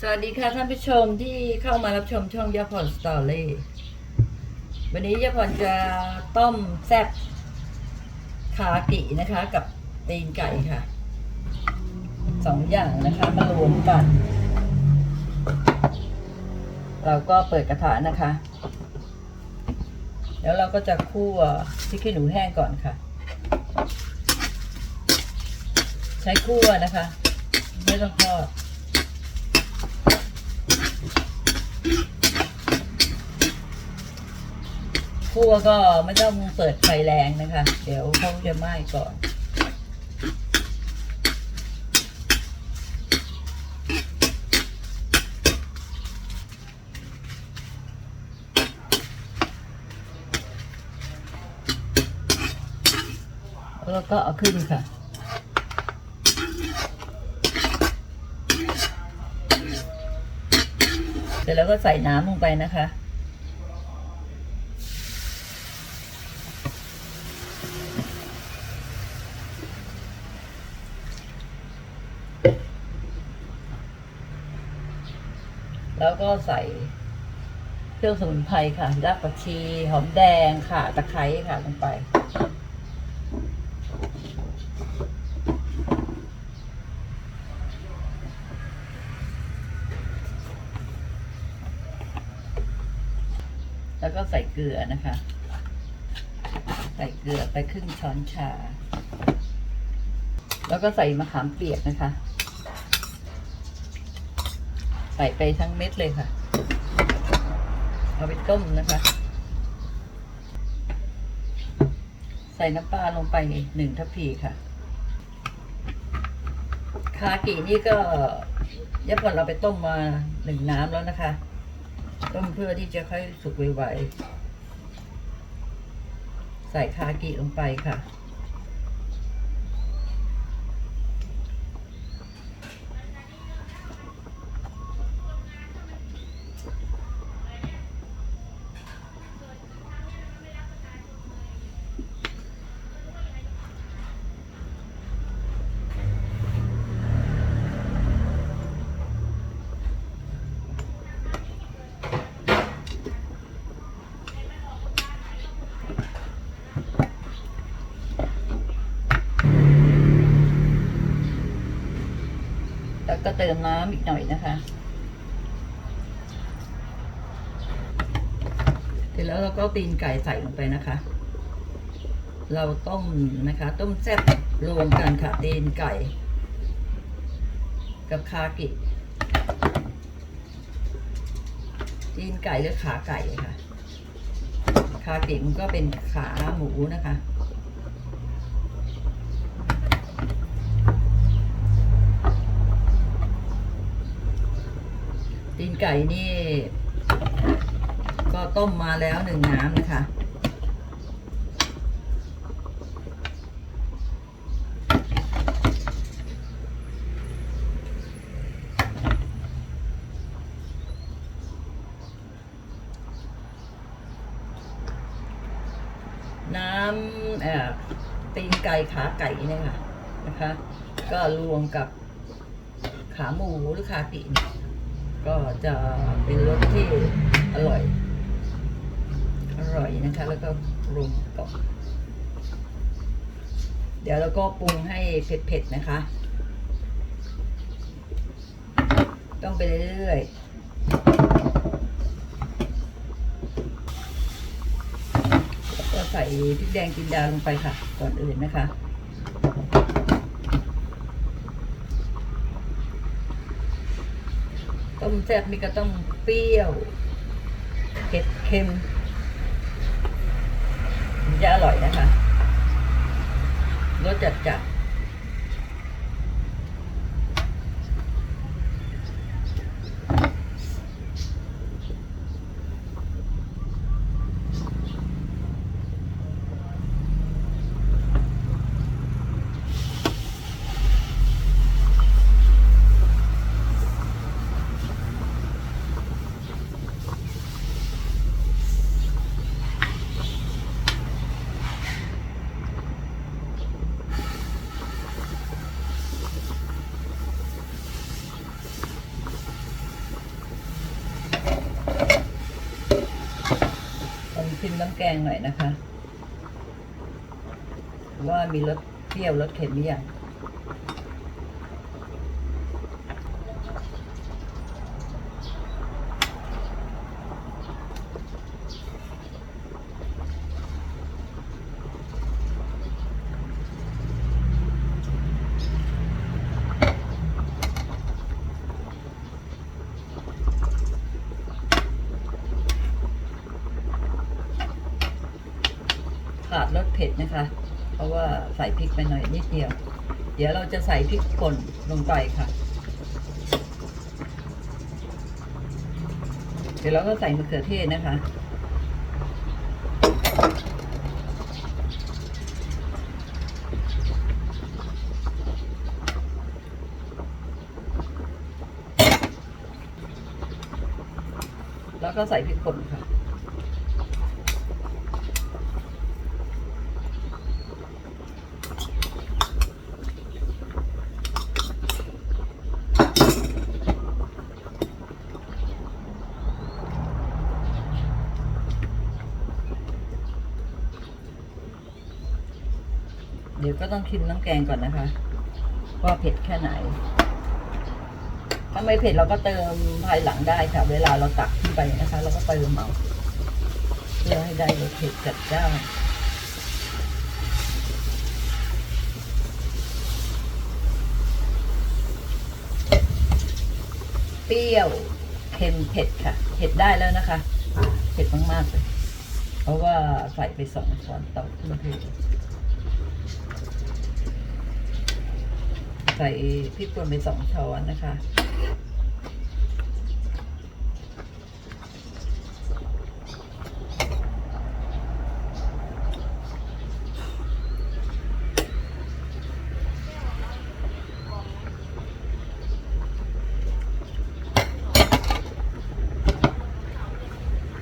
สวัสดีค่ะท่านผู้ชมที่เข้ามารับชมช่องยาพรสตอรี่วันนี้ยาพรจะต้มแซ่บคากินะคะ กับตีนไก่ค่ะสองอย่างนะคะมารวมกัน เราก็เปิดกระทะนะคะ แล้วเราก็จะคั่วพริกขี้หนูแห้งก่อนค่ะ ใช้คั่วนะคะ ไม่ต้องทอด คั่วก็ไม่ต้องเปิดไฟแรงนะคะ เดี๋ยวเขาจะไหม้ก่อน แล้วก็เอาขึ้นค่ะเสร็จแล้วก็ใส่น้ำลงไปนะคะ ก็ใส่เครื่องสมุนไพรค่ะรากผักชี หอมแดงค่ะ ตะไคร้ค่ะลงไป แล้วก็ใส่เกลือนะคะ ใส่เกลือไปครึ่งช้อนชา แล้วก็ใส่มะขามเปียกนะคะ ใส่ไปทั้งเม็ดเลยค่ะ เอาไปต้มนะคะ ใส่น้ำปลาลงไปหนึ่งทัพพีค่ะ คากินี่ก็ยับก่อนเราไปต้มมาหนึ่งน้ำแล้วนะคะ ต้มเพื่อที่จะค่อยสุกไวๆใส่คากิลงไปค่ะ ก็เติมน้ำอีกหน่อยนะคะเสร็จแล้วเราก็ตีนไก่ใส่ลงไปนะคะ เราต้มนะคะ ต้มแซ่บรวมกันค่ะตีนไก่ กับคากิตีนไก่หรือขาไก่ค่ะ คากิมันก็เป็นขาหมูนะคะ ไก่นี่ ก็ต้มมาแล้วหนึ่งน้ำนะคะ น้ำเอ่อตีนไก่ขาไก่เนี่ยค่ะนะคะ ก็รวมกับขาหมูหรือขาปีน ก็จะเป็นรสที่อร่อย อร่อยนะคะ แล้วก็ปรุงก่อนเดี๋ยวเราก็ปรุงให้เผ็ดๆนะคะ ต้องไปเรื่อยๆแล้วก็ใส่พริกแดงจินดาลงไปค่ะ ก่อนอื่นนะคะ มแซ่บนี่ก็ต้องเปรี้ยวเผ็ดเค็มจะอร่อยนะคะรสจัดจัด น้ำแกงหน่อยนะคะ ว่ามีรสเปรี้ยวรสเค็มหรือยัง เผ็ดนะคะ เพราะว่าใส่พริกไปหน่อยนิดเดียว เดี๋ยวเราจะใส่พริกป่นลงไปค่ะ เดี๋ยวเราก็ใส่มะเขือเทศนะคะแล้วก็ใส่พริกป่นค่ะ ดี๋ยวก็ต้องชิมน้ำแกงก่อนนะคะ ว่าเผ็ดแค่ไหน ถ้าไม่เผ็ดเราก็เติมภายหลังได้ค่ะ เวลาเราตักขึ้นไปนะคะ เราก็เติมเอาเพื่อให้ได้รสเผ็ดจัดจ้านเปรี้ยวเค็มเผ็ดค่ะ เผ็ดได้แล้วนะคะ เผ็ดมากๆเลย เพราะว่าใส่ไปสองช้อนโต๊ะขึ้นคือ ใส่พริกป่นไปสองช้อนนะคะ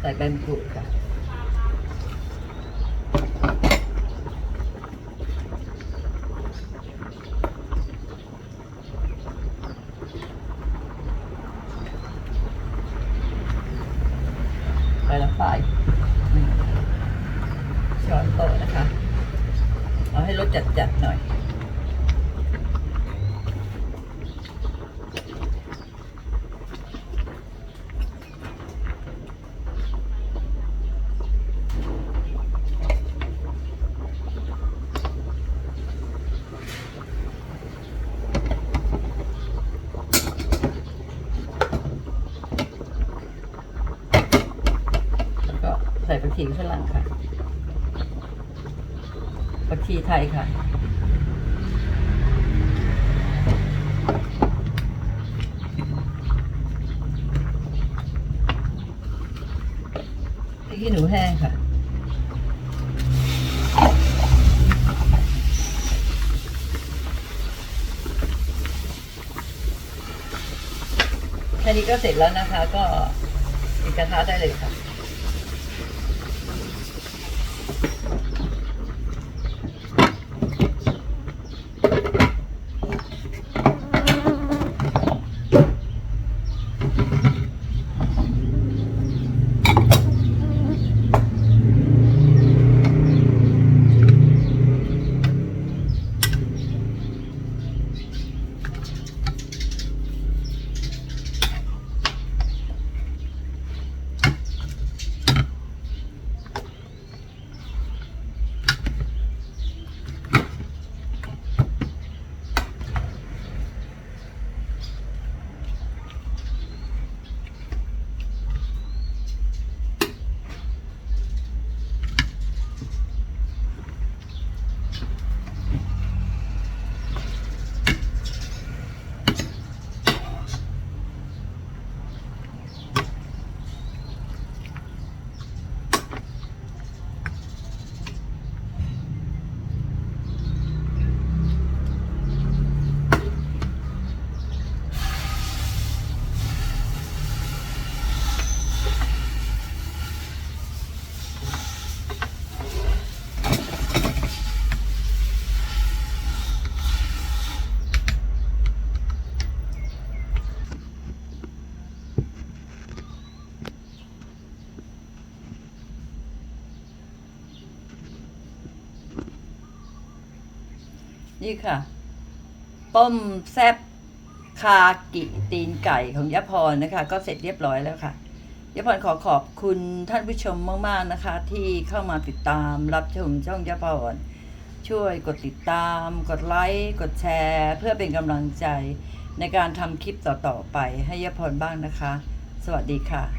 ใส่ใบมะกรูดค่ะ ไปละฝ่ายหนึ่งช้อนโต๊ะนะคะ เอาให้ รสจัดๆหน่อย แล้วก็ใส่ผักชีข้างหลังค่ะ ชีไทยค่ะ พริกขี้หนูแห้งค่ะแค่นี้ก็เสร็จแล้วนะคะ ก็ปิดกระทะได้เลยค่ะ นี่ค่ะ ต้มแซบคากิตีนไก่ของยะพรนะคะ ก็เสร็จเรียบร้อยแล้วค่ะยะพรขอขอบคุณท่านผู้ชมมาก ๆนะคะ ที่เข้ามาติดตามรับชมช่องยะพรช่วยกดติดตาม กดไลค์กดแชร์ เพื่อเป็นกำลังใจในการทำคลิปต่อ ๆ ไปให้ยะพรบ้างนะคะ สวัสดีค่ะ